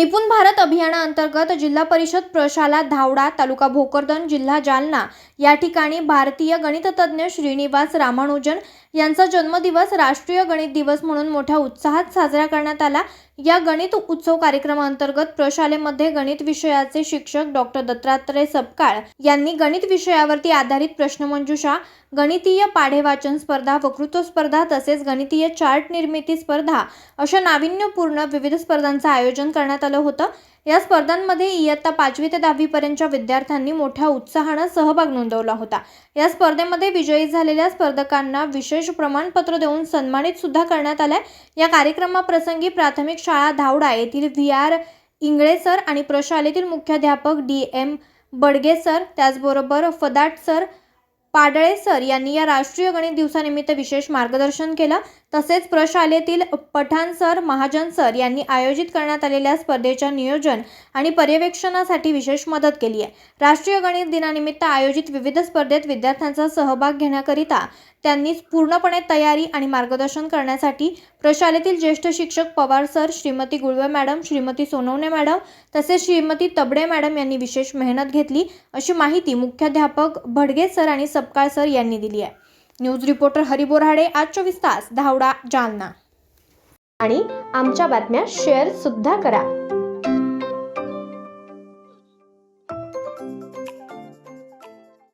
निपुण भारत अभियानाअंतर्गत जिल्हा परिषद प्रशाला धावडा तालुका भोकरदन जिल्हा जालना या ठिकाणी भारतीय गणिततज्ञ श्रीनिवास रामानुजन यांचा जन्मदिवस राष्ट्रीय गणित दिवस म्हणून मोठ्या उत्साहात साजरा करण्यात आला. या गणित उत्सव कार्यक्रमाअंतर्गत प्रशालेमध्ये गणित विषयाचे शिक्षक डॉक्टर दत्तात्रय सपकाळ यांनी गणित विषयावरती आधारित प्रश्नमंजुषा गणितीय पाढे स्पर्धा वक्तृत्व स्पर्धा तसेच गणितीय चार्ट निर्मिती स्पर्धा अशा नाविन्यपूर्ण विविध स्पर्धांचं आयोजन करण्यात आलं होतं. या स्पर्धांमध्ये इयत्ता पाचवी ते दहावीपर्यंतच्या विद्यार्थ्यांनी मोठ्या उत्साहानं सहभाग नोंदवला होता. या स्पर्धेमध्ये विजयी झालेल्या स्पर्धकांना विशेष प्रमाणपत्र देऊन सन्मानित सुद्धा करण्यात आलंय. या कार्यक्रमाप्रसंगी प्राथमिक शाळा धावडा येथील व्ही आर इंगळे सर आणि प्रशालेतील मुख्याध्यापक डी एम बडगे सर त्याचबरोबर फदाट सर पाडळे सर यांनी या राष्ट्रीय गणित दिवसानिमित्त विशेष मार्गदर्शन केलं. तसेच प्रशालेतील पठाण सर महाजन सर यांनी आयोजित करण्यात आलेल्या स्पर्धेच्या नियोजन आणि पर्यवेक्षणासाठी विशेष मदत केली आहे. राष्ट्रीय गणित दिनानिमित्त आयोजित विविध स्पर्धेत विद्यार्थ्यांचा सहभाग घेण्याकरिता त्यांनी पूर्णपणे तयारी आणि मार्गदर्शन करण्यासाठी प्रशालेतील ज्येष्ठ शिक्षक Pawar sir Shrimati Gulve madam Shrimati Sonawane madam तसेच श्रीमती तबडे मॅडम यांनी विशेष मेहनत घेतली. अशी माहिती मुख्याध्यापक भडगे सर आणि सपकाळ सर यांनी दिली आहे. न्यूज रिपोर्टर हरी बोराडे आज चोवीस तास धावडा जालना. आणि आमच्या बातम्या शेअर सुद्धा करा.